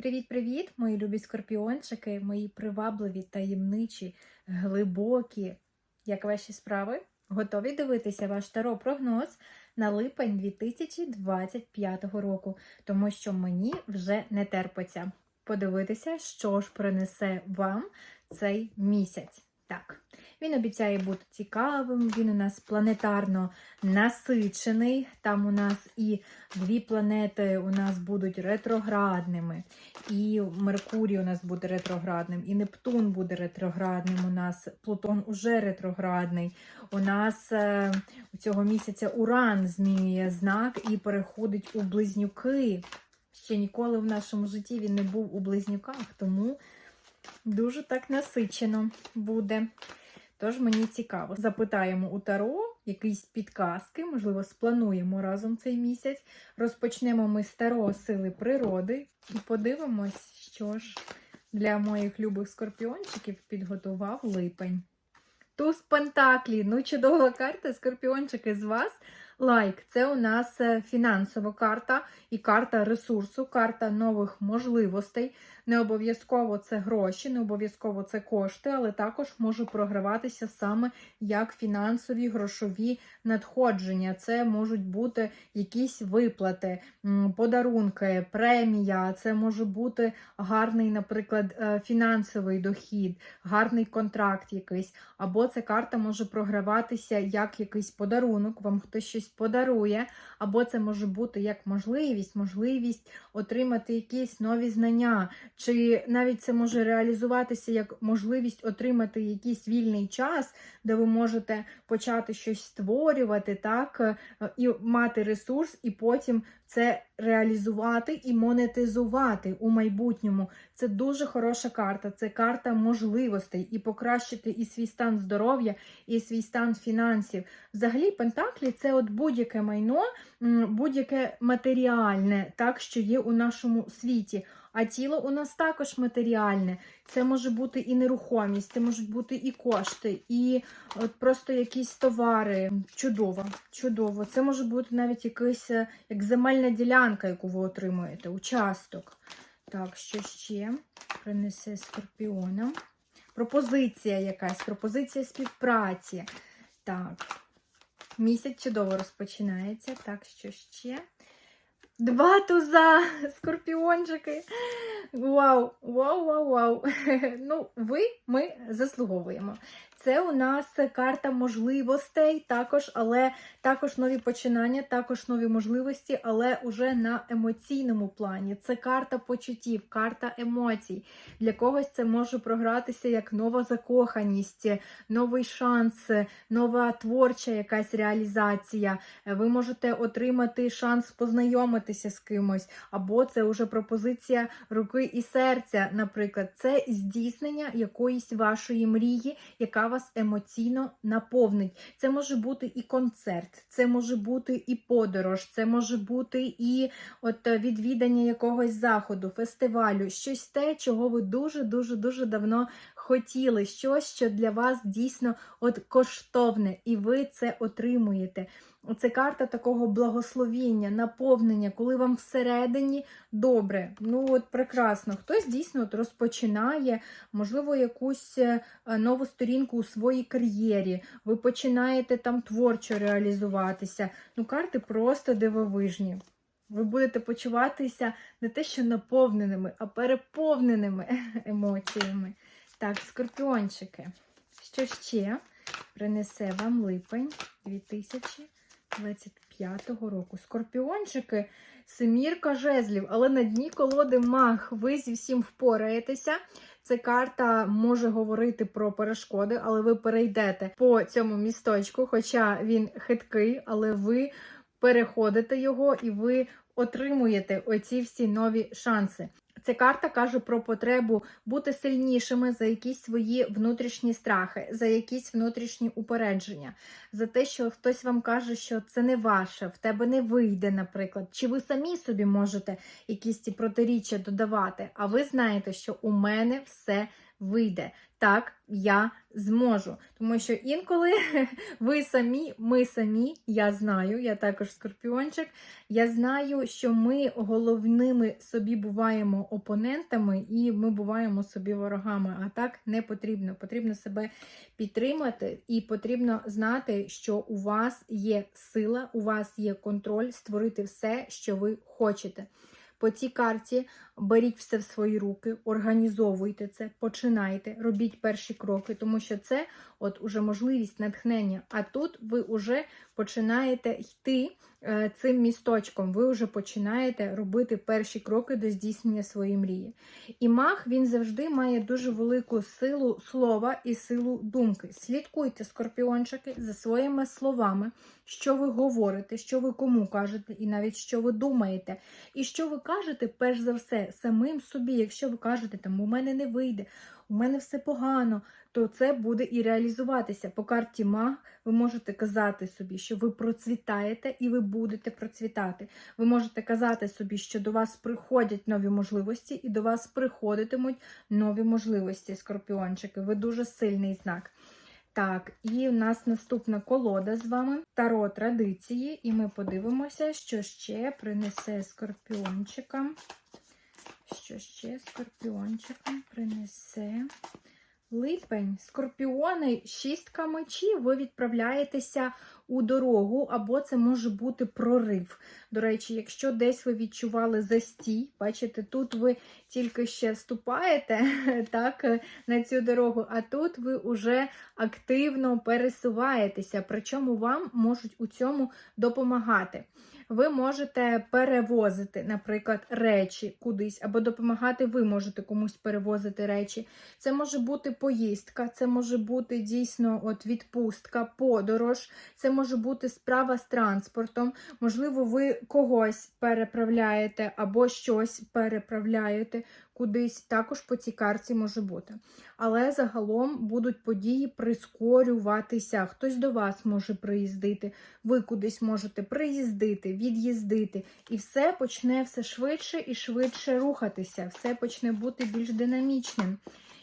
Привіт-привіт, мої любі скорпіончики, мої привабливі, таємничі, глибокі. Як ваші справи? Готові дивитися ваш таро прогноз на липень 2025 року, тому що мені вже не терпиться подивитися, що ж принесе вам цей місяць. Так, він обіцяє бути цікавим, він у нас планетарно насичений. Там у нас і дві планети у нас будуть ретроградними, і Меркурій у нас буде ретроградним, і Нептун буде ретроградним. У нас Плутон уже ретроградний. У нас е, у цього місяця Уран змінює знак і переходить у близнюки. Ще ніколи в нашому житті він не був у близнюках, тому дуже так насичено буде. Тож мені цікаво. Запитаємо у Таро якісь підказки, можливо, сплануємо разом цей місяць. Розпочнемо ми з Таро сили природи і подивимось, що ж для моїх любих скорпіончиків підготував липень. Туз Пентаклі, ну чудова карта, скорпіончики з вас. Лайк, це у нас е, фінансова карта і карта ресурсу, карта нових можливостей. Не обов'язково це гроші, не обов'язково це кошти, але також може програватися саме як фінансові грошові надходження. Це можуть бути якісь виплати, подарунки, премія. Це може бути гарний, наприклад, е, фінансовий дохід, гарний контракт якийсь. Або ця карта може програватися як якийсь подарунок, вам хтось щось подарує, або це може бути як можливість, можливість отримати якісь нові знання. Чи навіть це може реалізуватися як можливість отримати якийсь вільний час, де ви можете почати щось створювати, так, е, і мати ресурс, і потім це реалізувати і монетизувати у майбутньому. Це дуже хороша карта. Це карта можливостей і покращити і свій стан здоров'я, і свій стан фінансів. Взагалі, Пентаклі це от будь-яке майно, будь-яке матеріальне, так, що є у нашому світі. А тіло у нас також матеріальне. Це може бути і нерухомість, це можуть бути і кошти, і от просто якісь товари. Чудово, чудово. Це може бути навіть якийсь е, як земельна ділянка, яку ви отримуєте, участок. Так, що ще принесе скорпіона? Пропозиція якась, пропозиція співпраці. Так, місяць чудово розпочинається. Так, що ще? Два туза, скорпіончики. Вау, вау, вау, вау. Ну, ви ми заслуговуємо. Це у нас карта можливостей, також, але також нові починання, також нові можливості, але уже на емоційному плані. Це карта почуттів, карта емоцій. Для когось це може програтися як нова закоханість, новий шанс, нова творча якась реалізація. Ви можете отримати шанс познайомитися з кимось, або це вже пропозиція руки і серця, наприклад, це здійснення якоїсь вашої мрії, яка вас емоційно наповнить. Це може бути і концерт, це може бути і подорож, це може бути і от е, відвідання якогось заходу, фестивалю, щось те, чого ви дуже-дуже дуже давно хотіли, щось, що для вас дійсно от коштовне, і ви це отримуєте. Це карта такого благословіння, наповнення, коли вам всередині добре. Ну от прекрасно. Хтось дійсно от розпочинає, можливо, якусь е, нову сторінку у своїй кар'єрі. Ви починаєте там творчо реалізуватися. Ну, карти просто дивовижні. Ви будете почуватися не те, що наповненими, а переповненими емоціями. Так, скорпіончики. Що ще принесе вам липень 2025 року? Скорпіончики, семірка жезлів, але на дні колоди мах. Ви зі всім впораєтеся. Ця карта може говорити про перешкоди, але ви перейдете по цьому місточку, хоча він хиткий, але ви переходите його і ви отримуєте оці всі нові шанси. Ця карта каже про потребу бути сильнішими за якісь свої внутрішні страхи, за якісь внутрішні упередження, за те, що хтось вам каже, що це не ваше, в тебе не вийде, наприклад, чи ви самі собі можете якісь ці протиріччя додавати, а ви знаєте, що у мене все вийде. Так, я зможу. Тому що інколи ви самі, ми самі, я знаю, я також скорпіончик. Я знаю, що ми головними собі буваємо опонентами і ми буваємо собі ворогами. А так не потрібно. Потрібно себе підтримати, і потрібно знати, що у вас є сила, у вас є контроль створити все, що ви хочете. По цій карті беріть все в свої руки, організовуйте це, починайте, робіть перші кроки, тому що це от уже можливість натхнення. А тут ви вже починаєте йти цим місточком, ви вже починаєте робити перші кроки до здійснення своєї мрії. І маг він завжди має дуже велику силу слова і силу думки. Слідкуйте, скорпіончики, за своїми словами, що ви говорите, що ви кому кажете, і навіть що ви думаєте. І що ви кажете, перш за все, самим собі, якщо ви кажете, там у мене не вийде, у мене все погано, то це буде і реалізуватися. По карті маг ви можете казати собі, що ви процвітаєте і ви будете процвітати. Ви можете казати собі, що до вас приходять нові можливості, і до вас приходитимуть нові можливості, скорпіончики. Ви дуже сильний знак. Так, і у нас наступна колода з вами Таро традиції, і ми подивимося, що ще принесе скорпіончикам. Що ще скорпіончикам принесе липень. Скорпіони, шістка мечів, ви відправляєтеся у дорогу, або це може бути прорив. До речі, якщо десь ви відчували застій, бачите, тут ви тільки ще ступаєте так, на цю дорогу, а тут ви вже активно пересуваєтеся, причому вам можуть у цьому допомагати. Ви можете перевозити, наприклад, речі кудись, або допомагати, ви можете комусь перевозити речі. Це може бути поїздка, це може бути дійсно от відпустка, подорож, це може бути справа з транспортом. Можливо, ви когось переправляєте або щось переправляєте кудись. Також по цій карті може бути. Але загалом будуть події прискорюватися. Хтось до вас може приїздити, ви кудись можете приїздити, від'їздити, і все почне все швидше і швидше рухатися, все почне бути більш динамічним.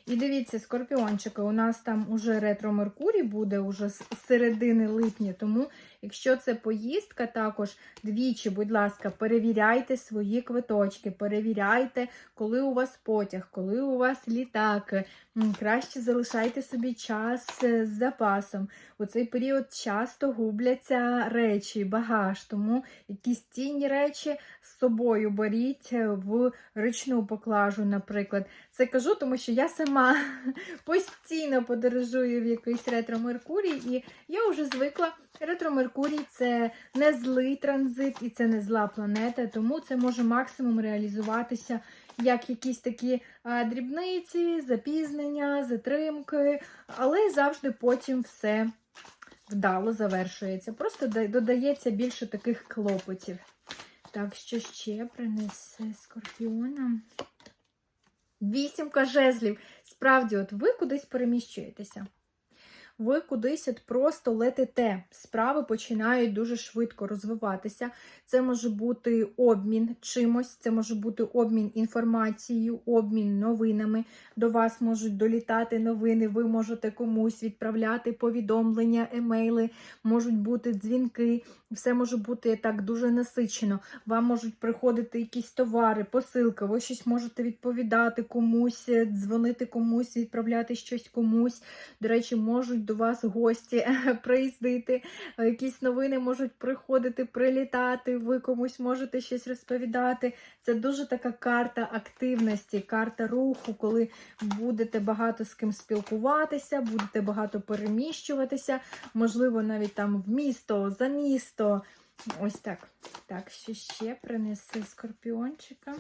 І дивіться, скорпіончики, у нас там уже ретро Меркурій буде уже з середини липня, тому якщо це поїздка, також двічі, будь ласка, перевіряйте свої квиточки, перевіряйте, коли у вас потяг, коли у вас літак. Краще залишайте собі час е, з запасом. У цей період часто губляться речі, багаж, тому якісь цінні речі з собою беріть е, в ручну поклажу, наприклад. Це кажу, тому що я сама постійно подорожую в якийсь ретро-меркурій, і я вже звикла. Ретро-меркурій це не злий транзит і це не зла планета, тому це може максимум реалізуватися як якісь такі дрібниці, запізнення, затримки, але завжди потім все вдало завершується. Просто додається більше таких клопотів. Так, що ще принесе скорпіона? Вісімка жезлів. Справді, от ви кудись переміщуєтеся. Ви кудись от просто летите. Справи починають дуже швидко розвиватися. Це може бути обмін чимось, це може бути обмін інформацією, обмін новинами. До вас можуть долітати новини, ви можете комусь відправляти повідомлення, емейли, можуть бути дзвінки. Все може бути так дуже насичено. Вам можуть приходити якісь товари, посилки, ви щось можете відповідати комусь, дзвонити комусь, відправляти щось комусь. До речі, можуть до вас гості приїздити, е, якісь новини можуть приходити, прилітати, ви комусь можете щось розповідати. Це дуже така карта активності, карта руху, коли будете багато з ким спілкуватися, будете багато переміщуватися, можливо, навіть там в місто, за місто. Ось так. Так, що ще принесе скорпіончика.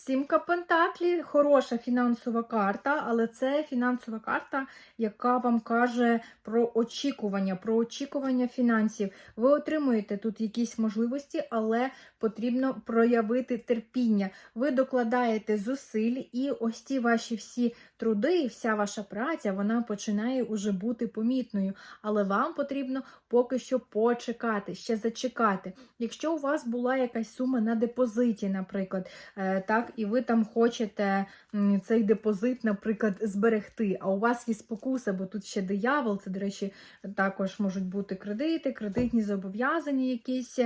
Сімка Пентаклі хороша фінансова карта, але це фінансова карта, яка вам каже про очікування, про очікування фінансів. Ви отримуєте тут якісь можливості, але потрібно проявити терпіння. Ви докладаєте зусиль, і ось ці ваші всі труди, і вся ваша праця, вона починає уже бути помітною. Але вам потрібно поки що почекати, ще зачекати. Якщо у вас була якась сума на депозиті, наприклад, е, так і ви там хочете цей депозит, наприклад, зберегти. А у вас є спокуса, бо тут ще диявол, це, до речі, також можуть бути кредити, кредитні зобов'язання якісь.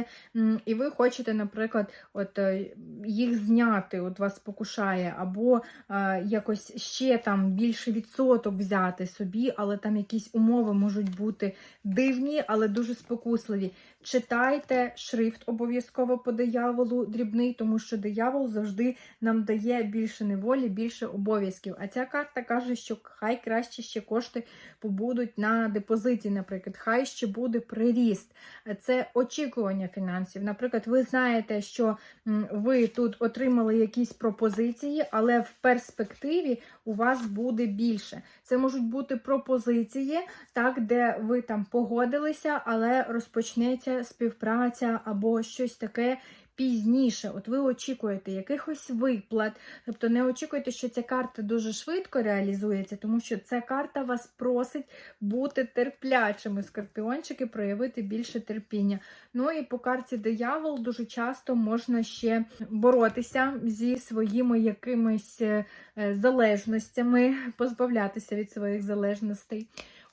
І ви хочете, наприклад, от е, їх зняти, от вас спокушає, або е, якось ще там більше відсоток взяти собі, але там якісь умови можуть бути дивні, але дуже спокусливі. Читайте шрифт обов'язково по дияволу дрібний, тому що диявол завжди нам дає більше неволі, більше обов'язків. А ця карта каже, що хай краще ще кошти побудуть на депозиті, наприклад, хай ще буде приріст. Це очікування фінансів. Наприклад, ви знаєте, що ви тут отримали якісь пропозиції, але в перспективі у вас буде більше. Це можуть бути пропозиції, так, де ви там погодилися, але розпочнеться співпраця або щось таке пізніше. От ви очікуєте якихось виплат. Тобто не очікуйте, що ця карта дуже швидко реалізується, тому що ця карта вас просить бути терплячими, скорпіончики, проявити більше терпіння. Ну і по карті диявол дуже часто можна ще боротися зі своїми якимись е, залежностями, позбавлятися від своїх залежностей.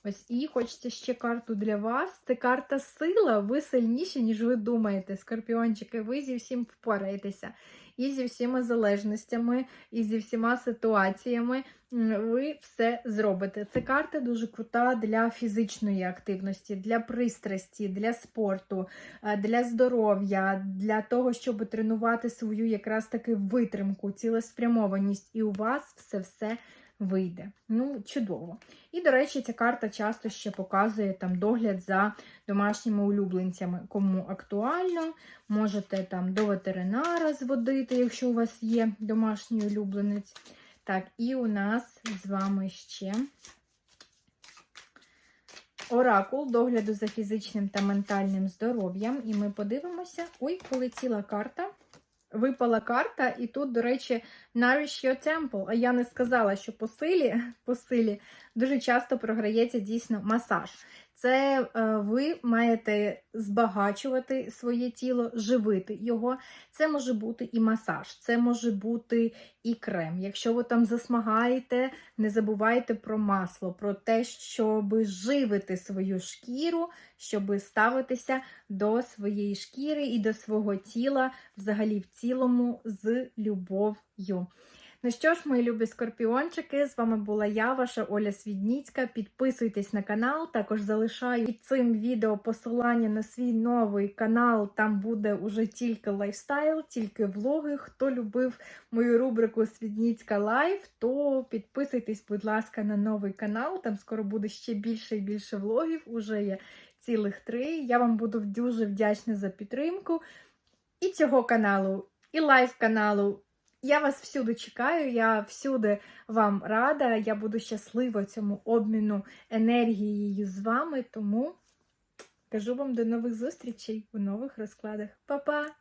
Ось і хочеться ще карту для вас. Це карта сила. Ви сильніші, ніж ви думаєте. Скорпіончики, ви зі всім впораєтеся. І зі всіма залежностями, і зі всіма ситуаціями ви все зробите. Це карта дуже крута для фізичної активності, для пристрасті, для спорту, е, для здоров'я, для того, щоб тренувати свою якраз таки витримку, цілеспрямованість. І у вас все-все вийде. Ну, чудово. І, до речі, ця карта часто ще показує там догляд за домашніми улюбленцями. Кому актуально, можете там до ветеринара зводити, якщо у вас є домашній улюбленець. Так, і у нас з вами ще оракул догляду за фізичним та ментальним здоров'ям. І ми подивимося. Ой, полетіла карта. Випала карта, і тут, до речі, Nourish Your Temple. А я не сказала, що по силі, по силі дуже часто програється дійсно масаж. Це е, ви маєте збагачувати своє тіло, живити його. Це може бути і масаж, це може бути і крем. Якщо ви там засмагаєте, не забувайте про масло, про те, щоб живити свою шкіру, щоб ставитися до своєї шкіри і до свого тіла, взагалі в цілому, з любов'ю. Ну що ж, мої любі скорпіончики, з вами була я, ваша Оля Свідніцька. Підписуйтесь на канал, також залишаю під цим відео посилання на свій новий канал. Там буде уже тільки лайфстайл, тільки влоги. Хто любив мою рубрику Свідніцька Лайф, то підписуйтесь, будь ласка, на новий канал. Там скоро буде ще більше і більше влогів. Уже є цілих три. Я вам буду дуже вдячна за підтримку і цього каналу, і лайф каналу. Я вас всюди чекаю, я всюди вам рада. Я буду щаслива цьому обміну енергією з вами. Тому кажу вам до нових зустрічей у нових розкладах. Па-па!